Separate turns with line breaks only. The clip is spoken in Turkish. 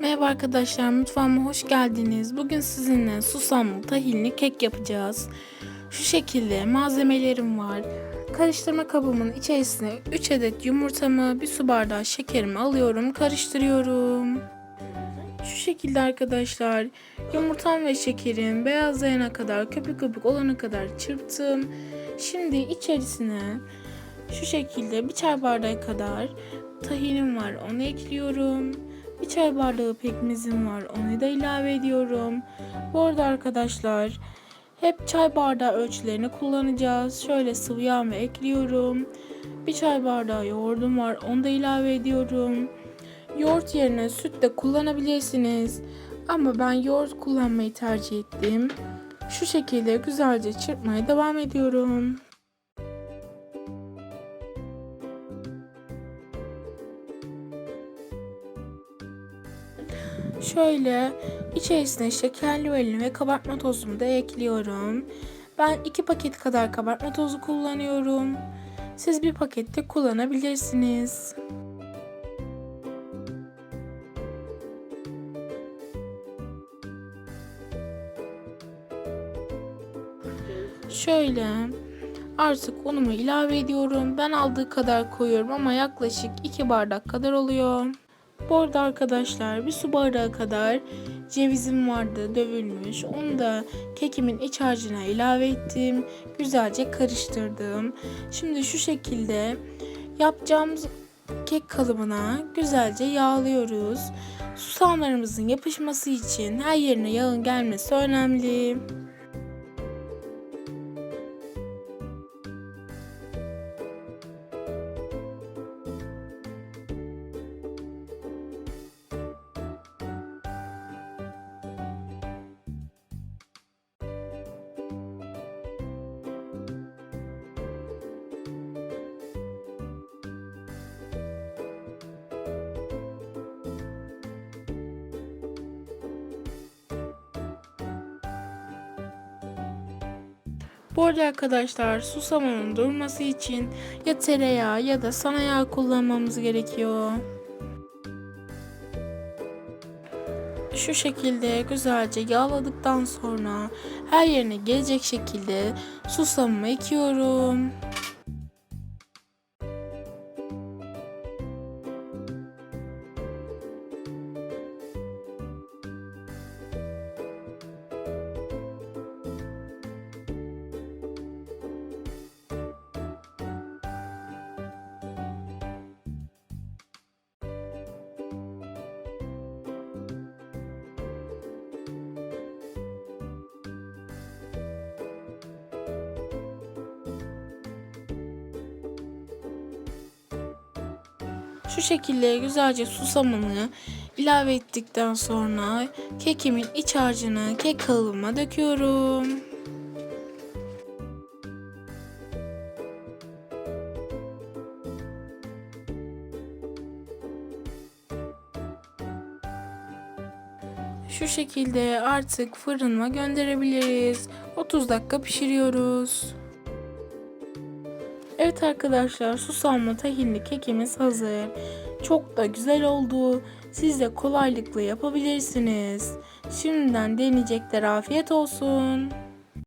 Merhaba arkadaşlar, mutfağıma hoş geldiniz. Bugün sizinle susamlı tahinli kek yapacağız. Şu şekilde malzemelerim var. Karıştırma kabımın içerisine 3 adet yumurtamı, bir su bardağı şekerimi alıyorum, karıştırıyorum. Şu şekilde arkadaşlar, yumurtam ve şekerim beyazlayana kadar, köpük köpük olana kadar çırptım. Şimdi içerisine şu şekilde bir çay bardağı kadar tahinim var, onu ekliyorum. Bir çay bardağı pekmezim var. Onu da ilave ediyorum. Bu arada arkadaşlar hep çay bardağı ölçülerini kullanacağız. Şöyle sıvı yağımı ekliyorum. Bir çay bardağı yoğurdum var. Onu da ilave ediyorum. Yoğurt yerine süt de kullanabilirsiniz. Ama ben yoğurt kullanmayı tercih ettim. Şu şekilde güzelce çırpmaya devam ediyorum. Şöyle içerisine şekerli vanilya ve kabartma tozumu da ekliyorum. Ben iki paket kadar kabartma tozu kullanıyorum. Siz bir pakette kullanabilirsiniz. Şöyle artık unumu ilave ediyorum. Ben aldığı kadar koyuyorum ama yaklaşık 2 bardak kadar oluyor. Bu arada arkadaşlar bir su bardağı kadar cevizim vardı dövülmüş. Onu da kekimin iç harcına ilave ettim. Güzelce karıştırdım. Şimdi şu şekilde yapacağımız kek kalıbına güzelce yağlıyoruz. Susamlarımızın yapışması için her yerine yağın gelmesi önemli. Bu arada arkadaşlar susamının durması için ya tereyağı ya da sana yağ kullanmamız gerekiyor. Şu şekilde güzelce yağladıktan sonra her yerine gelecek şekilde susamımı ekiyorum. Şu şekilde güzelce susamını ilave ettikten sonra kekimin iç harcını kek kalıbıma döküyorum. Şu şekilde artık fırınıma gönderebiliriz. 30 dakika pişiriyoruz. Evet arkadaşlar susamlı tahinli kekimiz hazır. Çok da güzel oldu. Siz de kolaylıkla yapabilirsiniz. Şimdiden deneyecekler afiyet olsun.